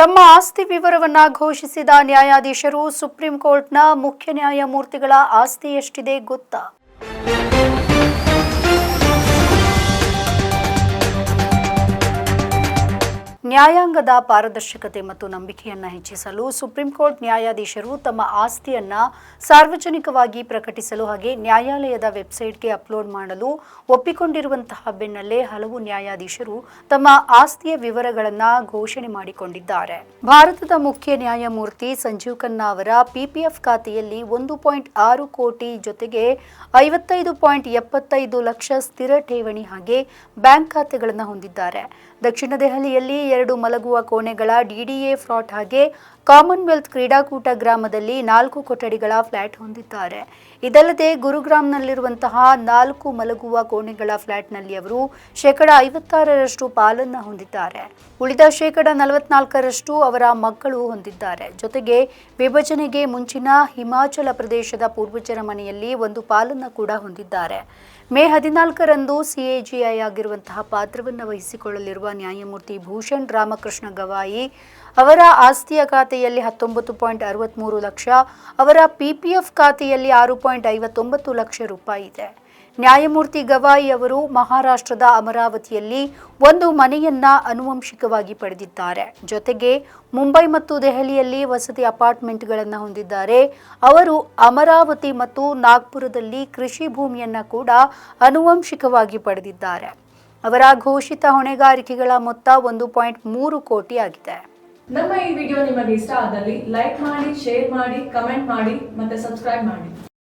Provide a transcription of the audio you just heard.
ತಮ್ಮ ಆಸ್ತಿ ವಿವರವನ್ನ ಘೋಷಿಸಿದ ನ್ಯಾಯಾಧೀಶರು ಸುಪ್ರೀಂ ಕೋರ್ಟ್ನ ಮುಖ್ಯ ನ್ಯಾಯಮೂರ್ತಿಗಳ ಆಸ್ತಿ ಎಷ್ಟಿದೆ ಗೊತ್ತಾ. ನ್ಯಾಯಾಂಗದ ಪಾರದರ್ಶಕತೆ ಮತ್ತು ನಂಬಿಕೆಯನ್ನ ಹೆಚ್ಚಿಸಲು ಸುಪ್ರೀಂ ಕೋರ್ಟ್ ನ್ಯಾಯಾಧೀಶರು ತಮ್ಮ ಆಸ್ತಿಯನ್ನ ಸಾರ್ವಜನಿಕವಾಗಿ ಪ್ರಕಟಿಸಲು ಹಾಗೆ ನ್ಯಾಯಾಲಯದ ವೆಬ್ಸೈಟ್ಗೆ ಅಪ್ಲೋಡ್ ಮಾಡಲು ಒಪ್ಪಿಕೊಂಡಿರುವಂತಹ ಬೆನ್ನಲ್ಲೇ ಹಲವು ನ್ಯಾಯಾಧೀಶರು ತಮ್ಮ ಆಸ್ತಿಯ ವಿವರಗಳನ್ನ ಘೋಷಣೆ ಮಾಡಿಕೊಂಡಿದ್ದಾರೆ. ಭಾರತದ ಮುಖ್ಯ ನ್ಯಾಯಮೂರ್ತಿ ಸಂಜೀವ್ ಖನ್ನಾ ಅವರ ಪಿಪಿಎಫ್ ಖಾತೆಯಲ್ಲಿ ಒಂದು ಪಾಯಿಂಟ್ ಆರು ಕೋಟಿ ಜೊತೆಗೆ ಐವತ್ತೈದು ಪಾಯಿಂಟ್ ಎಪ್ಪತ್ತೈದು ಲಕ್ಷ ಸ್ಥಿರ ಠೇವಣಿ ಹಾಗೆ ಬ್ಯಾಂಕ್ ಖಾತೆಗಳನ್ನು ಹೊಂದಿದ್ದಾರೆ. ದಕ್ಷಿಣ ದೆಹಲಿಯಲ್ಲಿ ಎರಡು ಮಲಗುವ ಕೋಣೆಗಳ ಡಿಡಿಎ ಫ್ಲಾಟ್ ಹಾಗೆ ಕಾಮನ್ವೆಲ್ತ್ ಕ್ರೀಡಾಕೂಟ ಗ್ರಾಮದಲ್ಲಿ ನಾಲ್ಕು ಕೊಠಡಿಗಳ ಫ್ಲಾಟ್ ಹೊಂದಿದ್ದಾರೆ. ಇದಲ್ಲದೆ ಗುರುಗ್ರಾಮ್ನಲ್ಲಿರುವಂತಹ ನಾಲ್ಕು ಮಲಗುವ ಕೋಣೆಗಳ ಫ್ಲಾಟ್ನಲ್ಲಿ ಅವರು ಶೇಕಡ ಐವತ್ತಾರರಷ್ಟು ಪಾಲನ್ನು ಹೊಂದಿದ್ದಾರೆ. ಉಳಿದ ಶೇಕಡ ನಲವತ್ನಾಲ್ಕರಷ್ಟು ಅವರ ಮಕ್ಕಳು ಹೊಂದಿದ್ದಾರೆ. ಜೊತೆಗೆ ವಿಭಜನೆಗೆ ಮುಂಚಿನ ಹಿಮಾಚಲ ಪ್ರದೇಶದ ಪೂರ್ವಜರ ಮನೆಯಲ್ಲಿ ಒಂದು ಪಾಲನ್ನು ಕೂಡ ಹೊಂದಿದ್ದಾರೆ. ಮೇ ಹದಿನಾಲ್ಕರಂದು ಸಿಎಜಿಐ ಆಗಿರುವಂತಹ ಪಾತ್ರವನ್ನು ವಹಿಸಿಕೊಳ್ಳಲಿರುವ ನ್ಯಾಯಮೂರ್ತಿ ಭೂಷಣ್ ರಾಮಕೃಷ್ಣ ಗವಾಯಿ ಅವರ ಆಸ್ತಿಯ ಖಾತೆಯಲ್ಲಿ ಹತ್ತೊಂಬತ್ತು ಪಾಯಿಂಟ್ ಅರವತ್ತ್ಮೂರು ಲಕ್ಷ, ಅವರ ಪಿಪಿಎಫ್ ಖಾತೆಯಲ್ಲಿ ಆರು ಪಾಯಿಂಟ್ ಐವತ್ತೊಂಬತ್ತು ಲಕ್ಷ ರೂಪಾಯಿ ಇದೆ. ನ್ಯಾಯಮೂರ್ತಿ ಗವಾಯಿ ಅವರು ಮಹಾರಾಷ್ಟ್ರದ ಅಮರಾವತಿಯಲ್ಲಿ ಒಂದು ಮನೆಯನ್ನ ಅನುವಂಶಿಕವಾಗಿ ಪಡೆದಿದ್ದಾರೆ. ಜೊತೆಗೆ ಮುಂಬೈ ಮತ್ತು ದೆಹಲಿಯಲ್ಲಿ ವಸತಿ ಅಪಾರ್ಟ್ಮೆಂಟ್ಗಳನ್ನು ಹೊಂದಿದ್ದಾರೆ. ಅವರು ಅಮರಾವತಿ ಮತ್ತು ನಾಗ್ಪುರದಲ್ಲಿ ಕೃಷಿ ಭೂಮಿಯನ್ನು ಕೂಡ ಅನುವಂಶಿಕವಾಗಿ ಪಡೆದಿದ್ದಾರೆ. ಅವರ ಘೋಷಿತ ಹೊಣೆಗಾರಿಕೆಗಳ ಮೊತ್ತ ಒಂದು ಪಾಯಿಂಟ್ ಮೂರು ಕೋಟಿ ಆಗಿದೆ. ನಮ್ಮ ಈ ವಿಡಿಯೋ ನಿಮಗೆ ಇಷ್ಟ ಆದಲ್ಲಿ ಲೈಕ್ ಮಾಡಿ, ಶೇರ್ ಮಾಡಿ, ಕಮೆಂಟ್ ಮಾಡಿ ಮತ್ತೆ ಸಬ್ಸ್ಕ್ರೈಬ್ ಮಾಡಿ.